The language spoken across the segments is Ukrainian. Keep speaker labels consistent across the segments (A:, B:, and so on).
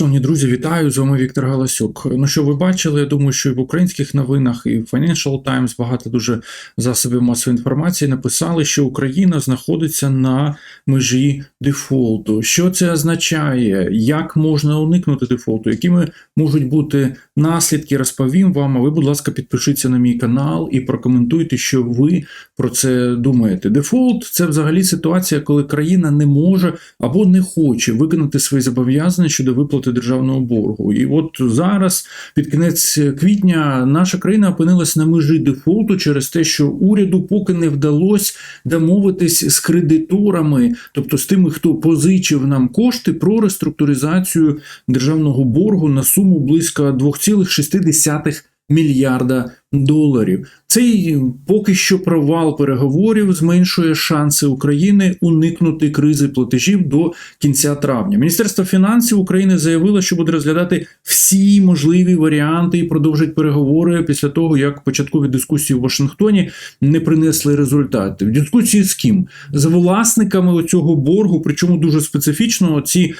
A: Шановні друзі, вітаю! З вами Віктор Галасюк. Ну що ви бачили? Я думаю, що і в українських новинах, і в Financial Times багато дуже засобів масової інформації написали, що Україна знаходиться на межі дефолту. Що це означає? Як можна уникнути дефолту? Якими можуть бути наслідки? Розповім вам. А ви, будь ласка, підпишіться на мій канал і прокоментуйте, що ви про це думаєте. Дефолт це взагалі ситуація, коли країна не може або не хоче виконати свої зобов'язання щодо виплати державного боргу. І от зараз, під кінець квітня, наша країна опинилась на межі дефолту через те, що уряду поки не вдалося домовитись з кредиторами, тобто з тими, хто позичив нам кошти про реструктуризацію державного боргу на суму близько 2,6 мільярда доларів. Цей поки що провал переговорів зменшує шанси України уникнути кризи платежів до кінця травня. Міністерство фінансів України заявило, що буде розглядати всі можливі варіанти і продовжить переговори після того, як початкові дискусії в Вашингтоні не принесли результати. В дискусії з ким? З власниками цього боргу, причому дуже специфічно ці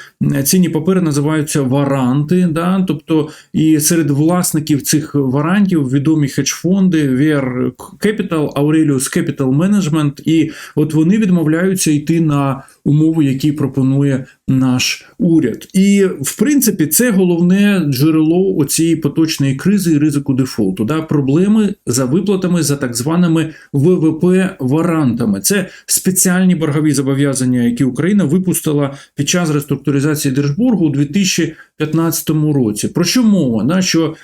A: цінні папери називаються варанти. Да? Тобто, і серед власників цих варантів відомі хедж-фонди, VR Capital, Aurelius Capital Management, і от вони відмовляються йти на умови, які пропонує наш уряд. І в принципі це головне джерело оцієї поточної кризи і ризику дефолту. Да? Проблеми за виплатами за так званими ВВП-варантами. Це спеціальні боргові зобов'язання, які Україна випустила під час реструктуризації держборгу у 2015 році. Про що мова? Да? Що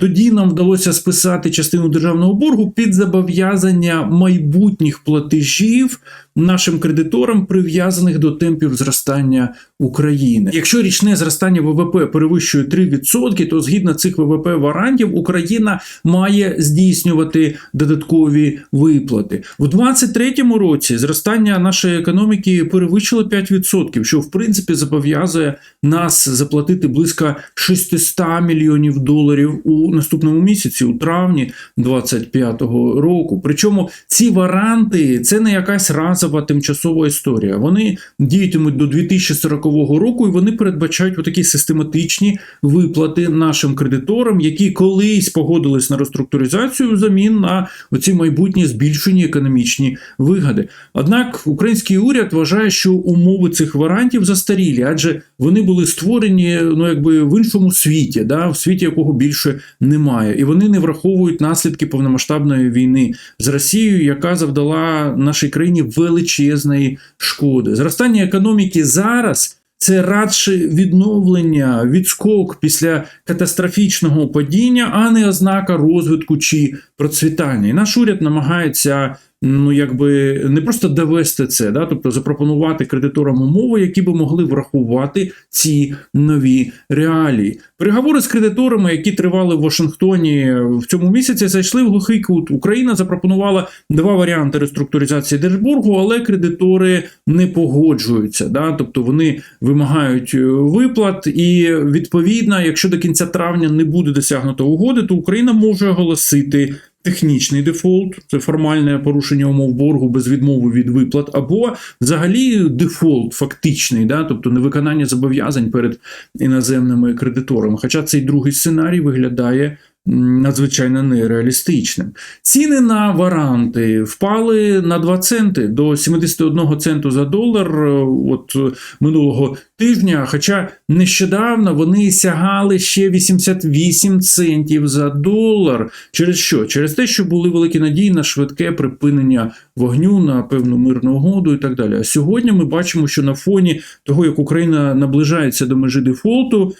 A: тоді нам вдалося списати частину державного боргу під зобов'язання майбутніх платежів нашим кредиторам, прив'язаних до темпів зростання України. Якщо річне зростання ВВП перевищує 3%, то згідно цих ВВП варантів Україна має здійснювати додаткові виплати. В 2023 році зростання нашої економіки перевищило 5%, що в принципі зобов'язує нас заплатити близько 600 мільйонів доларів у наступному місяці, у травні 2025 року. Причому ці варанти це не якась разова тимчасова історія. Вони діятимуть до 2040 року, і вони передбачають отакі систематичні виплати нашим кредиторам, які колись погодились на реструктуризацію взамін на оці майбутні збільшені економічні вигоди. Однак український уряд вважає, що умови цих варантів застарілі, адже вони були створені ну якби в іншому світі, да, в світі якого більше немає, і вони не враховують наслідки повномасштабної війни з Росією, яка завдала нашій країні величезної шкоди. Зростання економіки зараз. Це радше відновлення, відскок після катастрофічного падіння, а не ознака розвитку чи процвітання. І наш уряд намагається ну якби не просто довести це, да, тобто запропонувати кредиторам умови, які би могли врахувати ці нові реалії. Переговори з кредиторами, які тривали в Вашингтоні в цьому місяці, зайшли в глухий кут. Україна запропонувала два варіанти реструктуризації держборгу, але кредитори не погоджуються. Да? Тобто вони вимагають виплат, і відповідно, якщо до кінця травня не буде досягнуто угоди, то Україна може оголосити. Технічний дефолт це формальне порушення умов боргу без відмови від виплат, або взагалі дефолт фактичний, да, тобто невиконання зобов'язань перед іноземними кредиторами. Хоча цей другий сценарій виглядає надзвичайно нереалістичним. Ціни на варанти впали на 2 центи до 71 центу за долар от минулого тижня. Хоча нещодавно вони сягали ще 88 центів за долар. Через що? Через те, що були великі надії на швидке припинення вогню, на певну мирну угоду і так далі. А сьогодні ми бачимо, що на фоні того, як Україна наближається до межі дефолту,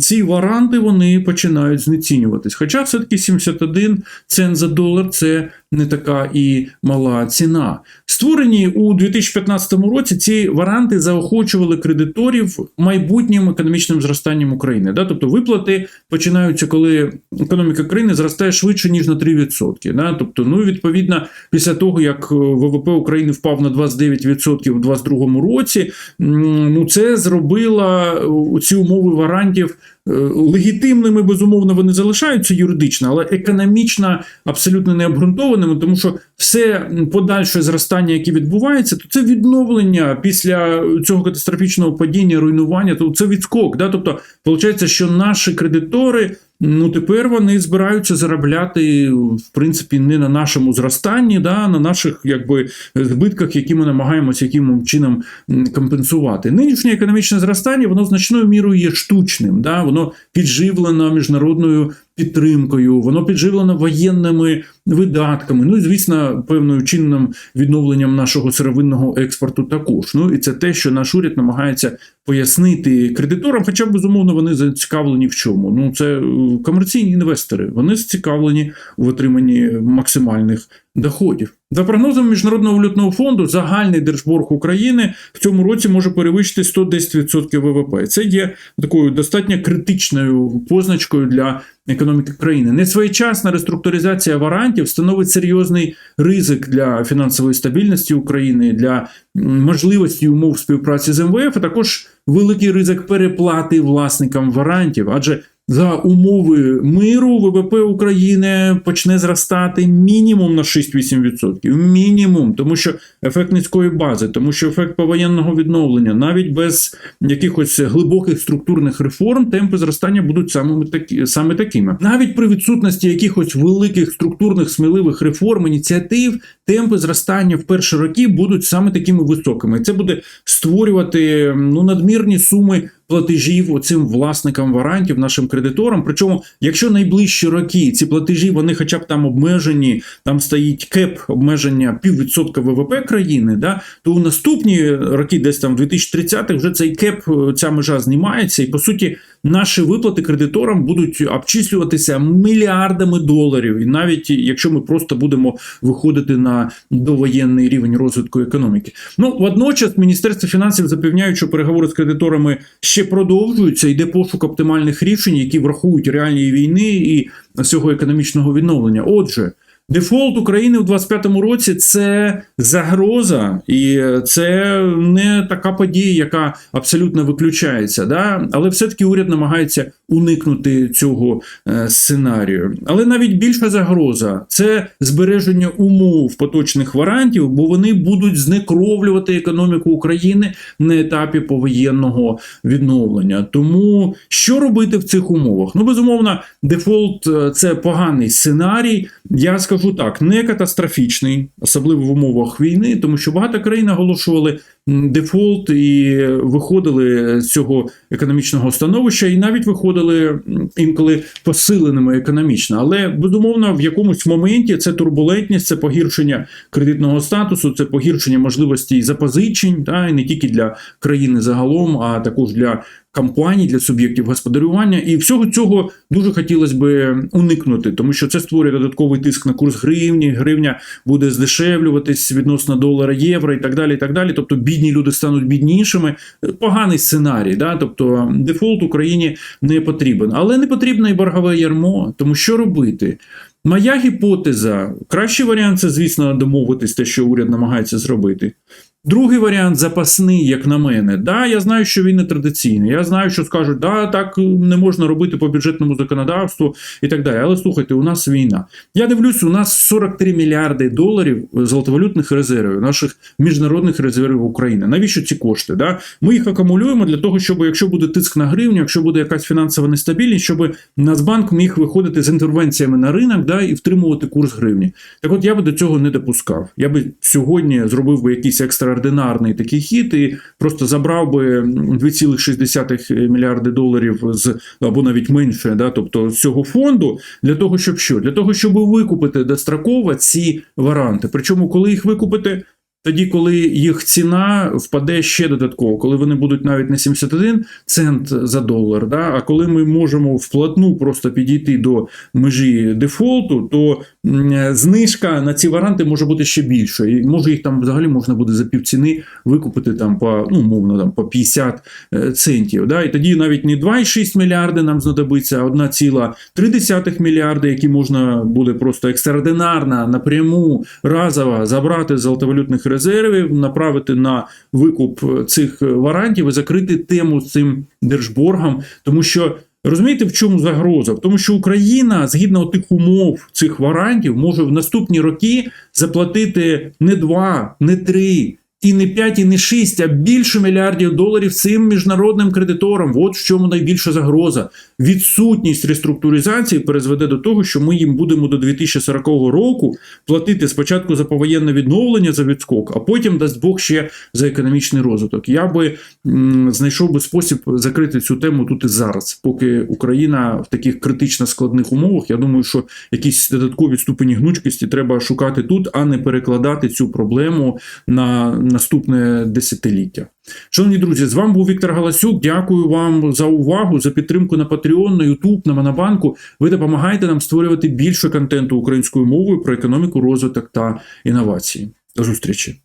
A: ці варанти вони починають знецінюватись. Хоча все-таки 71 цент за долар це не така і мала ціна. Створені у 2015 році ці варанти заохочували кредиторів майбутнім економічним зростанням України. Да? Тобто виплати починаються, коли економіка країни зростає швидше, ніж на 3%. Да? Тобто, ну відповідно, після того, як ВВП України впав на 29% у 2022 році, ну це зробило ці умови варантів. Легітимними, безумовно, вони залишаються юридично, але економічно абсолютно необґрунтованими тому що все подальше зростання, яке відбувається, то це відновлення після цього катастрофічного падіння, руйнування. То це відскок. Да? Тобто, виходить, що наші кредитори. Ну, тепер вони збираються заробляти, в принципі, не на нашому зростанні, да, на наших якби збитках, які ми намагаємося яким чином компенсувати. Нинішнє економічне зростання, воно значною мірою є штучним, да, воно підживлено міжнародною підтримкою, воно підживлено воєнними видатками. Ну і звісно, певною чинним відновленням нашого сировинного експорту також. Ну і це те, що наш уряд намагається пояснити кредиторам, хоча безумовно вони зацікавлені в чому. Ну це е, комерційні інвестори. Вони зацікавлені в отриманні максимальних доходів. За прогнозами Міжнародного валютного фонду, загальний держборг України в цьому році може перевищити 110% ВВП. Це є такою достатньо критичною позначкою для економіки країни. Несвоєчасна реструктуризація варантів становить серйозний ризик для фінансової стабільності України, для можливості умов співпраці з МВФ, а також великий ризик переплати власникам варантів, адже за умови миру ВВП України почне зростати мінімум на 6-8%. Мінімум, тому що ефект низької бази, тому що ефект повоєнного відновлення, навіть без якихось глибоких структурних реформ, темпи зростання будуть саме, такі, саме такими. Навіть при відсутності якихось великих структурних сміливих реформ, ініціатив, темпи зростання в перші роки будуть саме такими високими. Це буде створювати ну, надмірні суми платежів оцим власникам варантів, нашим кредиторам. Причому, якщо найближчі роки ці платежі вони хоча б там обмежені, там стоїть кеп обмеження піввідсотка ВВП країни, да, то у наступні роки, десь там в 2030 вже цей кеп, ця межа знімається, і по суті. Наші виплати кредиторам будуть обчислюватися мільярдами доларів, і навіть якщо ми просто будемо виходити на довоєнний рівень розвитку економіки. Ну водночас Міністерство фінансів запевняють, що переговори з кредиторами ще продовжуються. Йде пошук оптимальних рішень, які врахують реалії війни і цього економічного відновлення. Отже. Дефолт України у 2025 році це загроза, і це не така подія, яка абсолютно виключається. Да? Але все-таки уряд намагається уникнути цього е, сценарію. Але навіть більша загроза це збереження умов поточних варантів, бо вони будуть знекровлювати економіку України на етапі повоєнного відновлення. Тому що робити в цих умовах? Ну, безумовно, дефолт е, це поганий сценарій. Я скажу так, не катастрофічний, особливо в умовах війни, тому що багато країн оголошували дефолт і виходили з цього економічного становища, і навіть виходили інколи посиленими економічно. Але безумовно, в якомусь моменті це турбулентність, це погіршення кредитного статусу, це погіршення можливостей запозичень, та і не тільки для країни загалом, а також для компаній, для суб'єктів господарювання, і всього цього дуже хотілося би уникнути, тому що це створює додатковий тиск на курс гривні. Гривня буде здешевлюватись відносно долара, євро і так далі. І так далі. Тобто бідні люди стануть біднішими. Поганий сценарій, да? тобто дефолт Україні не потрібен, але не потрібно і боргове ярмо, тому що робити. Моя гіпотеза, кращий варіант це, звісно, домовитись те, що уряд намагається зробити. Другий варіант запасний, як на мене. Да, я знаю, що він не традиційний. Я знаю, що скажуть, да, так не можна робити по бюджетному законодавству і так далі. Але слухайте, у нас війна. Я дивлюсь, у нас 43 мільярди доларів золотовалютних резервів, наших міжнародних резервів України. Навіщо ці кошти? Да? Ми їх акумулюємо для того, щоб якщо буде тиск на гривню, якщо буде якась фінансова нестабільність, щоб Нацбанк міг виходити з інтервенціями на ринок да, і втримувати курс гривні. Так от я би до цього не допускав. Я би сьогодні зробив би якийсь екстра екстраординарний такий хід і просто забрав би 2,6 мільярди доларів з або навіть менше, да, тобто з цього фонду, для того, щоб що? Для того, щоб викупити достроково ці варанти. Причому, коли їх викупити. Тоді, коли їх ціна впаде ще додатково, коли вони будуть навіть не 71 цент за долар, да, а коли ми можемо вплотну просто підійти до межі дефолту, то знижка на ці варанти може бути ще більше. І може їх там взагалі можна буде за півціни викупити там по ну, умовно там по 50 е, центів. Да, І тоді навіть не 2,6 мільярди нам знадобиться, а 1,3 мільярди, які можна буде просто екстраординарно напряму разово забрати з золотовалютних резервів резервів, направити на викуп цих варантів і закрити тему з цим держборгом, тому що. Розумієте, в чому загроза? В тому, що Україна, згідно тих умов цих варантів, може в наступні роки заплатити не два, не 3, і не 5, і не 6, а більше мільярдів доларів цим міжнародним кредиторам. От в чому найбільша загроза. Відсутність реструктуризації призведе до того, що ми їм будемо до 2040 року платити спочатку за повоєнне відновлення за відскок, а потім дасть Бог ще за економічний розвиток. Я би м, знайшов би спосіб закрити цю тему тут і зараз, поки Україна в таких критично складних умовах. Я думаю, що якісь додаткові ступені гнучкості треба шукати тут, а не перекладати цю проблему на наступне десятиліття. Шановні друзі, з вами був Віктор Галасюк. Дякую вам за увагу, за підтримку на Patreon, на YouTube, на Монобанку. Ви допомагаєте нам створювати більше контенту українською мовою про економіку, розвиток та інновації. До зустрічі!